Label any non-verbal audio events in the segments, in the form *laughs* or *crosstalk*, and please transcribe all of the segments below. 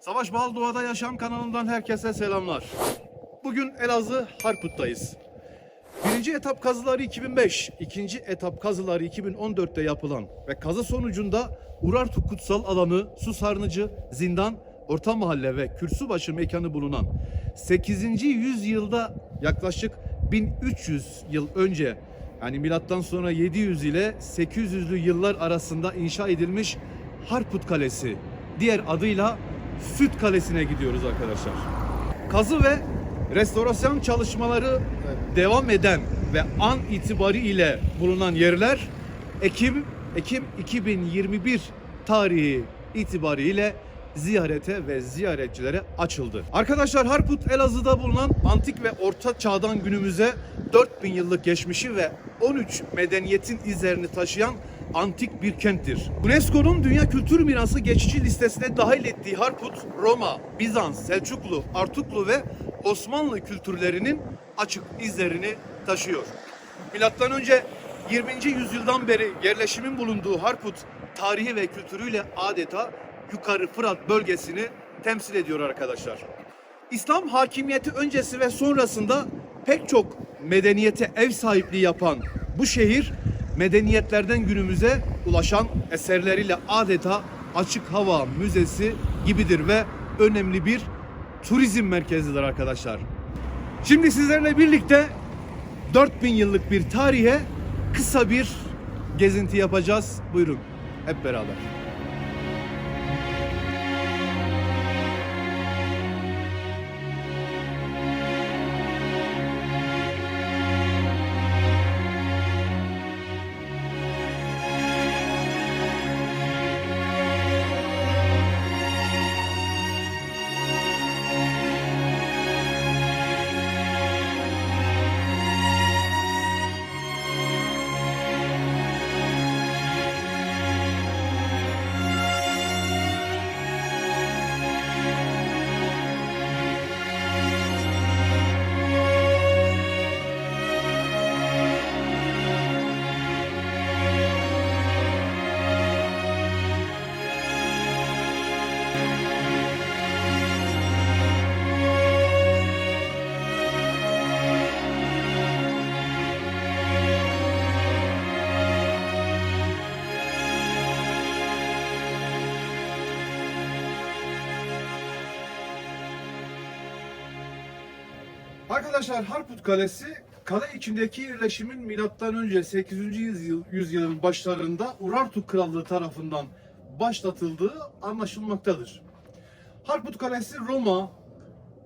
Savaş Bal Doğada Yaşam kanalından herkese selamlar. Bugün Elazığ Harput'tayız. Birinci etap kazıları 2005, ikinci etap kazıları 2014'te yapılan ve kazı sonucunda Urartu Kutsal Alanı, Su Sarnıcı, Zindan, Orta Mahalle ve Kürsübaşı mekanı bulunan 8. yüzyılda yaklaşık 1300 yıl önce yani milattan sonra 700 ile 800'lü yıllar arasında inşa edilmiş Harput Kalesi diğer adıyla Süt Kalesi'ne gidiyoruz arkadaşlar. Kazı ve restorasyon çalışmaları devam eden ve an itibariyle bulunan yerler Ekim Ekim 2021 tarihi itibariyle ziyarete ve ziyaretçilere açıldı. Arkadaşlar Harput Elazığ'da bulunan antik ve orta çağdan günümüze 4000 yıllık geçmişi ve 13 medeniyetin izlerini taşıyan antik bir kenttir. UNESCO'nun Dünya Kültür Mirası geçici listesine dahil ettiği Harput, Roma, Bizans, Selçuklu, Artuklu ve Osmanlı kültürlerinin açık izlerini taşıyor. Milattan önce 20. yüzyıldan beri yerleşimin bulunduğu Harput tarihi ve kültürüyle adeta yukarı Fırat bölgesini temsil ediyor arkadaşlar. İslam hakimiyeti öncesi ve sonrasında pek çok medeniyete ev sahipliği yapan bu şehir medeniyetlerden günümüze ulaşan eserleriyle adeta açık hava müzesi gibidir ve önemli bir turizm merkezidir arkadaşlar. Şimdi sizlerle birlikte 4000 yıllık bir tarihe kısa bir gezinti yapacağız. Buyurun hep beraber. Arkadaşlar Harput Kalesi kale içindeki yerleşimin milattan önce 8. yüzyıl, yüzyılın başlarında Urartu Krallığı tarafından başlatıldığı anlaşılmaktadır. Harput Kalesi Roma,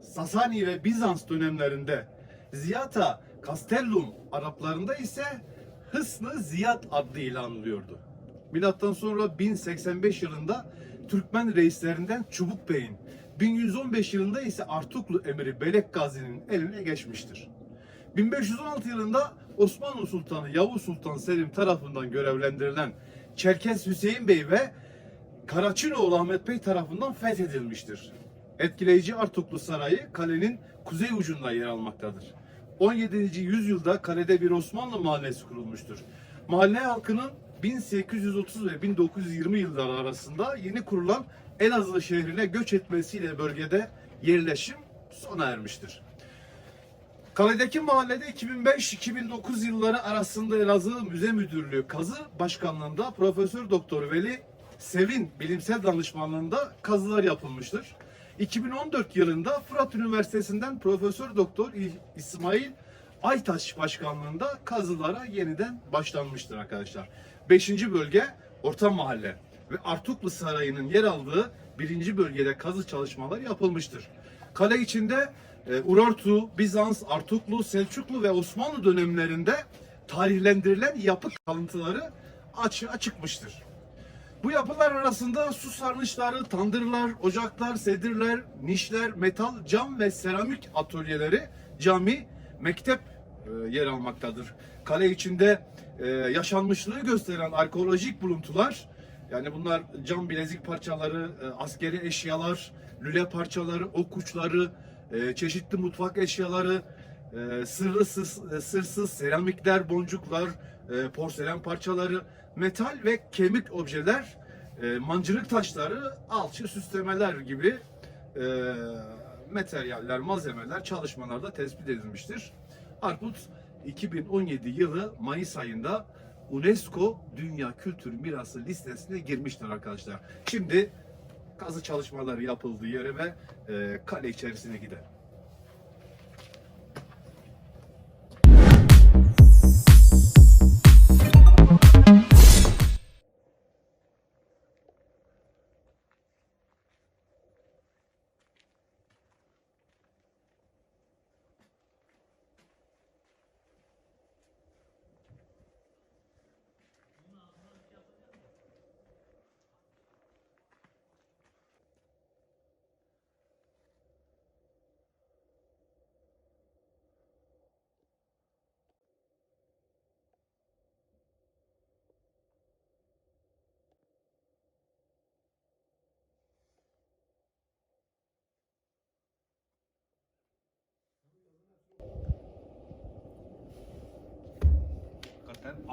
Sasani ve Bizans dönemlerinde Ziyata Castellum Araplarında ise Hısnı Ziyad adıyla anılıyordu. Milattan sonra 1085 yılında Türkmen reislerinden Çubuk Bey'in, 1115 yılında ise Artuklu emiri Belek Gazi'nin eline geçmiştir. 1516 yılında Osmanlı Sultanı Yavuz Sultan Selim tarafından görevlendirilen Çerkes Hüseyin Bey ve Karaçinoğlu Ahmet Bey tarafından fethedilmiştir. Etkileyici Artuklu Sarayı kalenin kuzey ucunda yer almaktadır. 17. yüzyılda kalede bir Osmanlı mahallesi kurulmuştur. Mahalle halkının 1830 ve 1920 yılları arasında yeni kurulan Elazığ şehrine göç etmesiyle bölgede yerleşim sona ermiştir. Kaledeki mahallede 2005-2009 yılları arasında Elazığ Müze Müdürlüğü kazı başkanlığında Profesör Doktor Veli Sevin bilimsel danışmanlığında kazılar yapılmıştır. 2014 yılında Fırat Üniversitesi'nden Profesör Doktor İsmail Aytaş başkanlığında kazılara yeniden başlanmıştır arkadaşlar. 5. bölge Orta Mahalle ve Artuklu Sarayı'nın yer aldığı 1. bölgede kazı çalışmaları yapılmıştır. Kale içinde e, Urartu, Bizans, Artuklu, Selçuklu ve Osmanlı dönemlerinde tarihlendirilen yapı kalıntıları açığa çıkmıştır. Bu yapılar arasında su sarnıçları, tandırlar, ocaklar, sedirler, nişler, metal, cam ve seramik atölyeleri, cami, mektep e, yer almaktadır. Kale içinde e, yaşanmışlığı gösteren arkeolojik buluntular, yani bunlar cam bilezik parçaları, e, askeri eşyalar, lüle parçaları, ok uçları, e, çeşitli mutfak eşyaları, e, sırlı sır- sırsız seramikler, boncuklar, porselen parçaları, metal ve kemik objeler, mancınık taşları, alçı süslemeler gibi materyaller, malzemeler çalışmalarda tespit edilmiştir. Harput 2017 yılı Mayıs ayında UNESCO Dünya Kültür Mirası listesine girmiştir arkadaşlar. Şimdi kazı çalışmaları yapıldığı yere ve e, kale içerisine gidelim.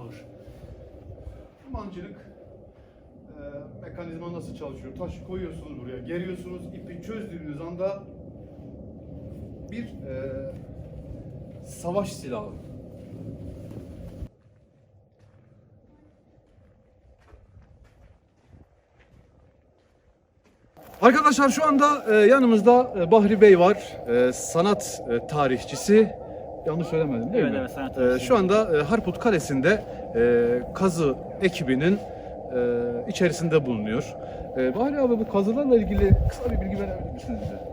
Ağır. Mancınık e, mekanizma nasıl çalışıyor? Taşı koyuyorsunuz buraya, geriyorsunuz, ipi çözdüğünüz anda bir e, savaş silahı. Arkadaşlar şu anda e, yanımızda e, Bahri Bey var. E, sanat tarihçisi. Yanlış söylemedim değil Evet, mi? evet, sanat E, tarihçisi. şu anda e, Harput Kalesi'nde e, kazı ekibinin e, içerisinde bulunuyor. E, Bahri abi bu kazılarla ilgili kısa bir bilgi verebilir misiniz bize?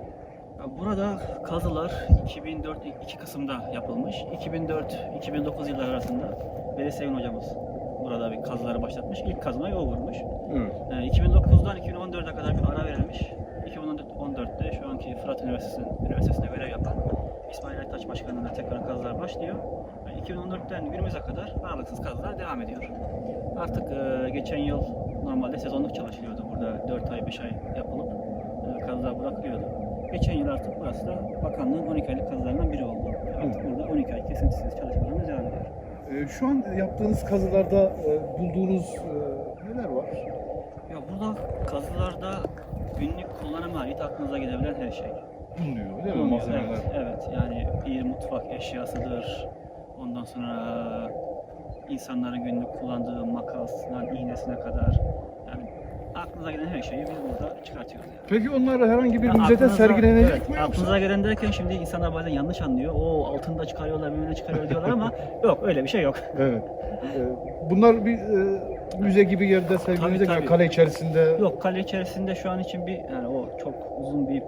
Burada kazılar 2004 2 Kasım'da yapılmış. 2004-2009 yılları arasında Veli Sevin hocamız burada bir kazıları başlatmış. İlk kazmayı o vurmuş. Evet. Ee, 2009'dan 2014'e kadar bir ara verilmiş. 2014'te şu anki Fırat Üniversitesi'nin üniversitesinde görev yapan İsmail Aytaç Başkanı'nda tekrar kazılar başlıyor. Ve 2014'ten günümüze kadar aralıksız kazılar devam ediyor. Artık e, geçen yıl normalde sezonluk çalışılıyordu burada 4 ay 5 ay yapılıp e, kazılar bırakılıyordu. Geçen yıl artık burası da bakanlığın 12 aylık kazılarından biri oldu. Artık burada 12 ay kesintisiz çalışmalarımız devam ediyor. E, şu an yaptığınız kazılarda e, bulduğunuz e, neler var? Ya burada kazılarda günlük kullanıma ait aklınıza gelebilen her şey. Bulunuyor değil mi malzemeler? Evet, evet. Yani bir mutfak eşyasıdır. Ondan sonra insanların günlük kullandığı makasından iğnesine kadar. Yani aklınıza gelen her şeyi biz burada çıkartıyoruz yani. Peki onlar herhangi bir Ya müzede aklınıza- sergilenecek evet, mi yoksa? Aklınıza gelen derken şimdi insanlar bazen yanlış anlıyor. O altında çıkarıyorlar, bilmem ne çıkarıyor diyorlar ama *laughs* yok öyle bir şey yok. Evet. E, bunlar bir e, müze gibi yerde sergilenecek tabii. Kale içerisinde. Yok kale içerisinde şu an için bir yani o çok uzun bir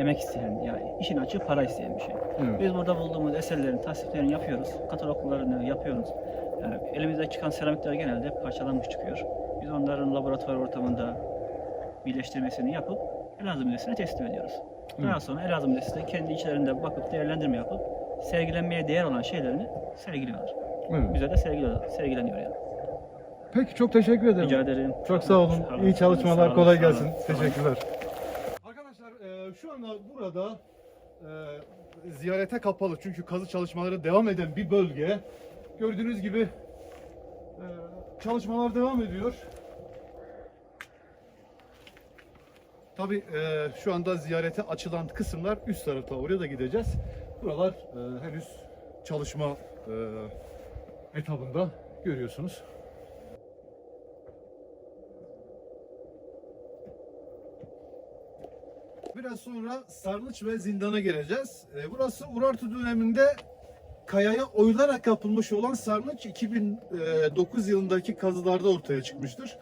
emek isteyen yani işin açığı para isteyen bir şey. Evet. Biz burada bulduğumuz eserlerin tasniflerini yapıyoruz. Kataloglarını yapıyoruz. Yani elimizde çıkan seramikler genelde parçalanmış çıkıyor. Biz onların laboratuvar ortamında birleştirmesini yapıp Elazığ Müzesi'ne teslim ediyoruz. Daha sonra Elazığ Müzesi de kendi içlerinde bakıp değerlendirme yapıp sergilenmeye değer olan şeylerini sergiliyorlar. Evet. Müzede sergiliyor, sergileniyor yani. Peki çok teşekkür ederim. Rica ederim. Çok sağ olun. Sağ İyi çalışmalar. Sağ olun, Kolay olun. gelsin. Sağ olun. Teşekkürler. Arkadaşlar e, şu anda burada e, ziyarete kapalı çünkü kazı çalışmaları devam eden bir bölge. Gördüğünüz gibi e, çalışmalar devam ediyor. Tabi e, şu anda ziyarete açılan kısımlar üst tarafta oraya da gideceğiz. Buralar e, henüz çalışma e, etabında görüyorsunuz. Biraz sonra Sarnıç ve Zindan'a geleceğiz. E, burası Urartu döneminde kayaya oyularak yapılmış olan Sarnıç 2009 yılındaki kazılarda ortaya çıkmıştır.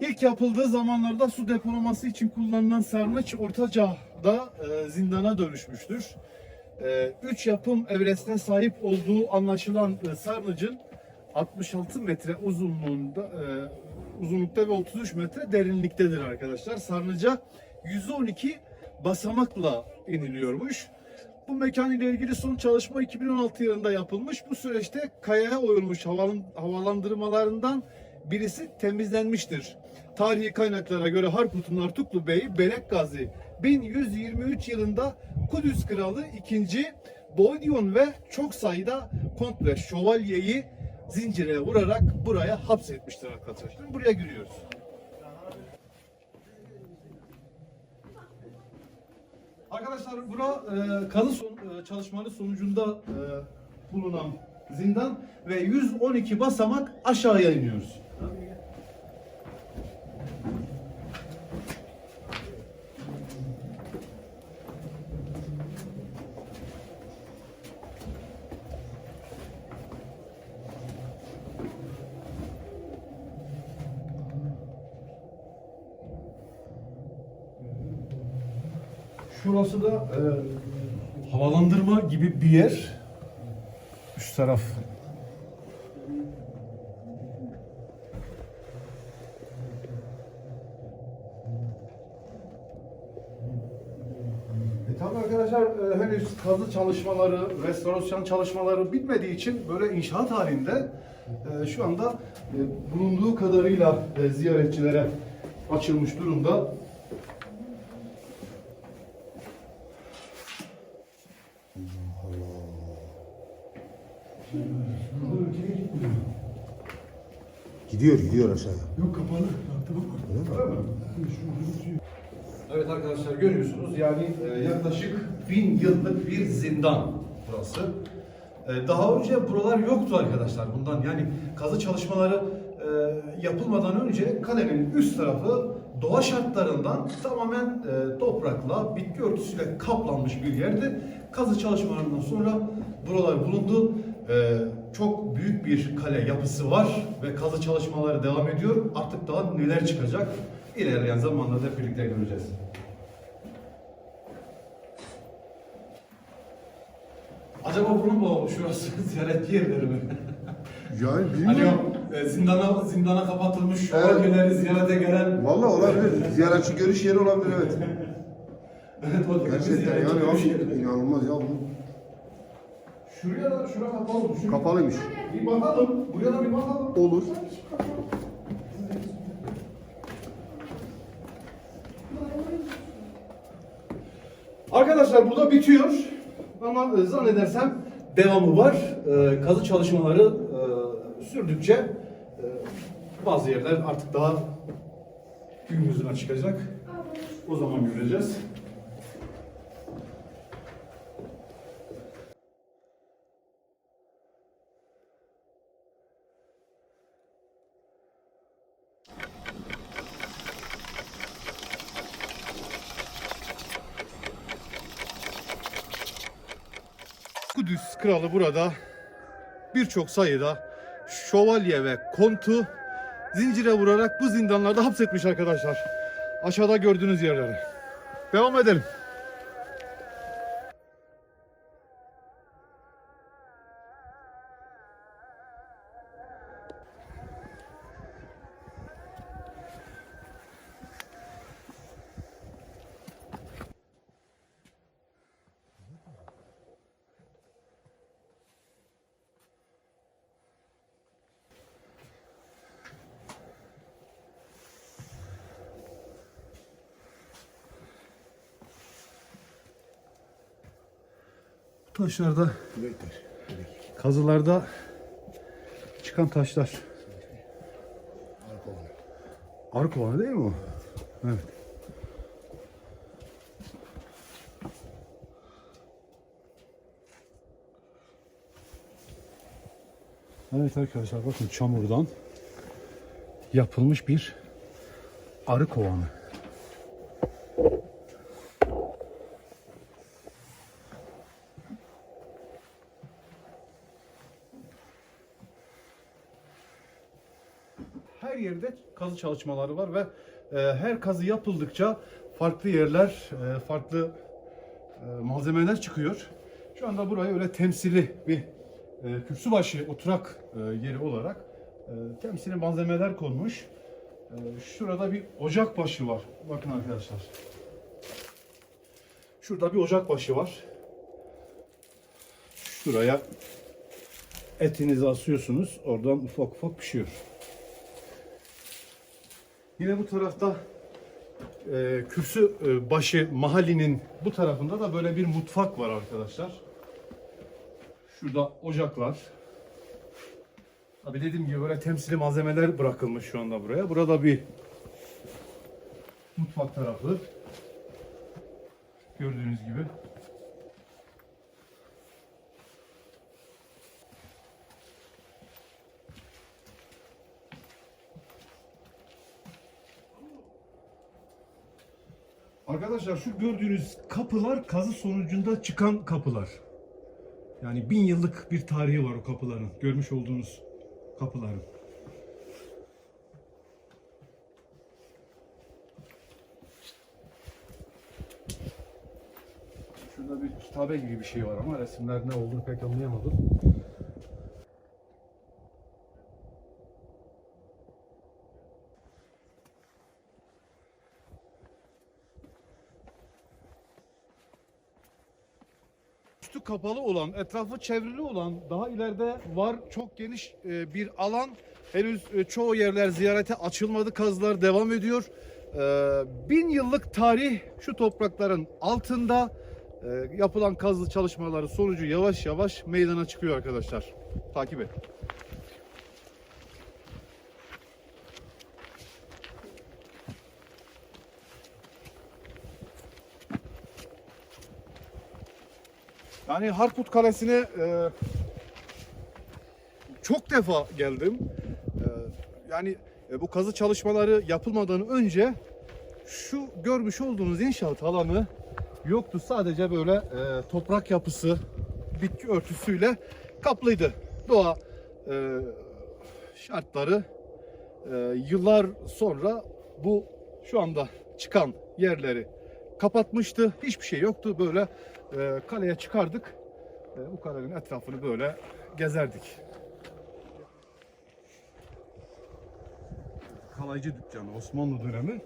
İlk yapıldığı zamanlarda su depolaması için kullanılan Sarnıç Ortaca'da e, zindana dönüşmüştür. E, üç yapım evresine sahip olduğu anlaşılan e, Sarnıcın 66 metre uzunluğunda e, uzunlukta ve 33 metre derinliktedir arkadaşlar. Sarnıca 112 basamakla iniliyormuş. Bu mekan ile ilgili son çalışma 2016 yılında yapılmış. Bu süreçte kayaya oyulmuş havalan- havalandırmalarından birisi temizlenmiştir. Tarihi kaynaklara göre Harput'un Artuklu Bey Belek Gazi 1123 yılında Kudüs Kralı 2. Boydion ve çok sayıda kont ve şövalyeyi zincire vurarak buraya hapsetmiştir arkadaşlar. Buraya giriyoruz. Arkadaşlar bura e, kazı son, e, çalışmaları sonucunda e, bulunan zindan ve 112 basamak aşağıya iniyoruz. Şurası da e, havalandırma gibi bir yer. Üst taraf. E tabii arkadaşlar e, henüz kazı çalışmaları, restorasyon çalışmaları bitmediği için böyle inşaat halinde e, şu anda e, bulunduğu kadarıyla e, ziyaretçilere açılmış durumda. Gidiyor gidiyor aşağıya. Yok kapalı. Evet arkadaşlar görüyorsunuz yani e, yaklaşık bin yıllık bir zindan burası. E, daha önce buralar yoktu arkadaşlar bundan yani kazı çalışmaları e, yapılmadan önce kalenin üst tarafı doğa şartlarından tamamen toprakla bitki örtüsüyle kaplanmış bir yerdi. Kazı çalışmalarından sonra buralar bulundu. Çok büyük bir kale yapısı var ve kazı çalışmaları devam ediyor. Artık daha neler çıkacak ilerleyen zamanlarda hep birlikte göreceğiz. Acaba bunun mu şurası *laughs* ziyaret yerleri mi? Yani Hani bilmiyorum. e, zindana zindana kapatılmış Evet. bölgeleri ziyarete gelen Vallahi olabilir. Ziyaretçi görüş yeri olabilir evet. *laughs* Evet, o Gerçekten yani yeri. inanılmaz ya bu. Şuraya da şura kapalı mı? Şu- Kapalıymış. Bir bakalım. Buraya da bir bakalım. Olur. Arkadaşlar burada bitiyor. Ama e, zannedersem devamı var. E, kazı çalışmaları e, sürdükçe e, bazı yerler artık daha gün yüzüne çıkacak. O zaman göreceğiz. Kudüs kralı burada birçok sayıda şövalye ve kontu zincire vurarak bu zindanlarda hapsetmiş arkadaşlar. Aşağıda gördüğünüz yerlere. Devam edelim. Taşlarda kazılarda çıkan taşlar. Arı kovanı değil mi o? Evet. Evet arkadaşlar bakın çamurdan yapılmış bir arı kovanı. her yerde kazı çalışmaları var ve e, her kazı yapıldıkça farklı yerler, e, farklı e, malzemeler çıkıyor. Şu anda burayı öyle temsili bir kürsübaşı oturak yeri olarak temsili malzemeler konmuş. Şurada bir ocak başı var. Bakın arkadaşlar. Şurada bir ocak başı var. Şuraya etinizi asıyorsunuz. Oradan ufak ufak pişiyor. Yine bu tarafta e, kürsü e, başı mahallinin bu tarafında da böyle bir mutfak var arkadaşlar. Şurada ocaklar. Abi dediğim gibi böyle temsili malzemeler bırakılmış şu anda buraya. Burada bir mutfak tarafı. Gördüğünüz gibi. Arkadaşlar şu gördüğünüz kapılar kazı sonucunda çıkan kapılar. Yani bin yıllık bir tarihi var o kapıların. Görmüş olduğunuz kapıların. Şurada bir kitabe gibi bir şey var ama resimler ne olduğunu pek anlayamadım. Kapalı olan, etrafı çevrili olan, daha ileride var çok geniş e, bir alan. Henüz e, çoğu yerler ziyarete açılmadı, kazılar devam ediyor. E, Bin yıllık tarih şu toprakların altında yapılan kazı çalışmaları sonucu yavaş yavaş meydana çıkıyor arkadaşlar. Takip et. Yani Harput Kalesi'ne e, çok defa geldim. E, yani e, bu kazı çalışmaları yapılmadan önce şu görmüş olduğunuz inşaat alanı yoktu. Sadece böyle e, toprak yapısı, bitki örtüsüyle kaplıydı. Doğa e, şartları e, yıllar sonra bu şu anda çıkan yerleri kapatmıştı. Hiçbir şey yoktu. Böyle e, kaleye çıkardık. E, bu kalenin etrafını böyle gezerdik. Kalaycı dükkanı Osmanlı dönemi.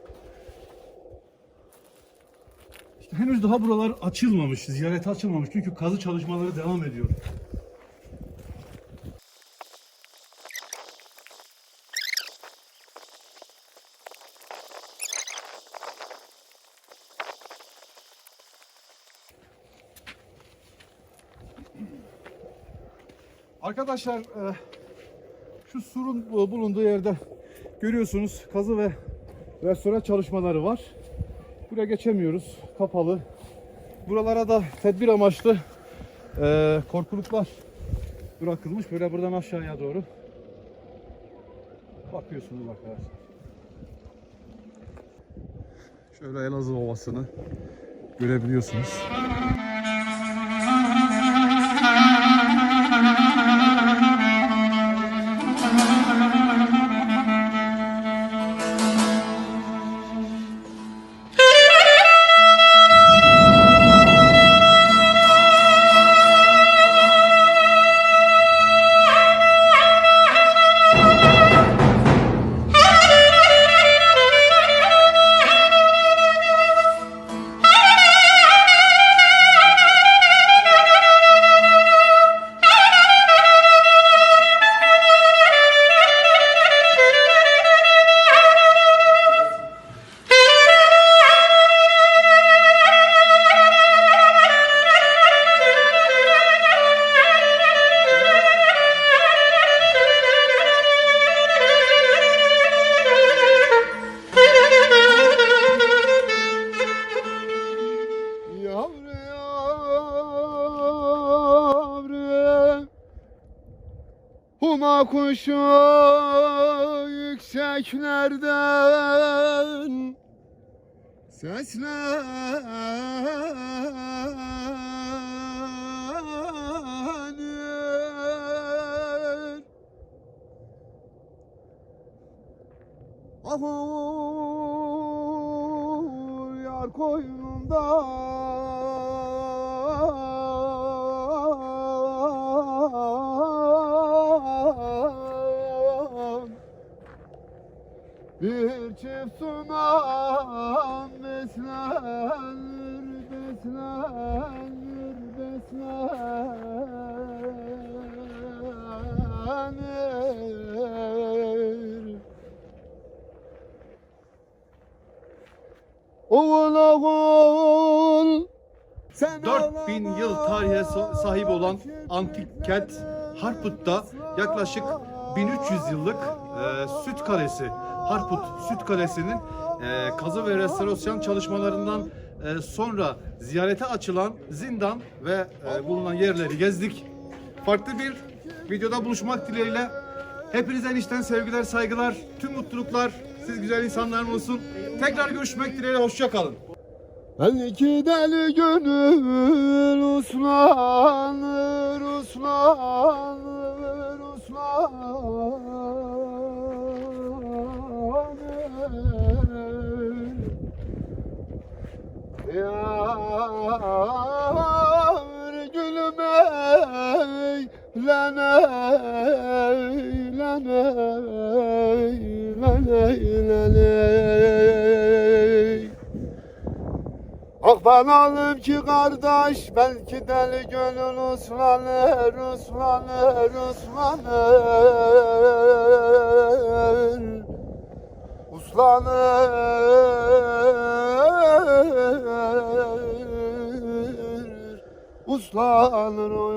İşte henüz daha buralar açılmamış, ziyarete açılmamış çünkü kazı çalışmaları devam ediyor. Arkadaşlar e, şu surun bu- bulunduğu yerde görüyorsunuz kazı ve restore çalışmaları var. Buraya geçemiyoruz. Kapalı. Buralara da tedbir amaçlı e, korkuluklar bırakılmış. Böyle buradan aşağıya doğru bakıyorsunuz arkadaşlar. Şöyle Elazığ Ovası'nı görebiliyorsunuz. Kuşu yükseklerden Seslenir. Ahur yar koynunda Sunan beslenir, beslenir, beslenir. Oğul oğul sen 4000 yıl tarihe sa- sahip olan antik kent Harput'ta yaklaşık 1300 yıllık e, Süt Kalesi, Harput Süt Kalesi'nin e, kazı ve restorasyon çalışmalarından e, sonra ziyarete açılan zindan ve e, bulunan yerleri gezdik. Farklı bir videoda buluşmak dileğiyle hepinize enişten sevgiler, saygılar, tüm mutluluklar, siz güzel insanlar olsun. Tekrar görüşmek dileğiyle, hoşça kalın. Belki deli gönül uslanır, uslanır, uslanır. Yar gülüm eylem eylem eylem eylem Ah ben alayım ki kardeş belki deli gönül uslanır, uslanır, uslanır. Uslanır, uslanır oy.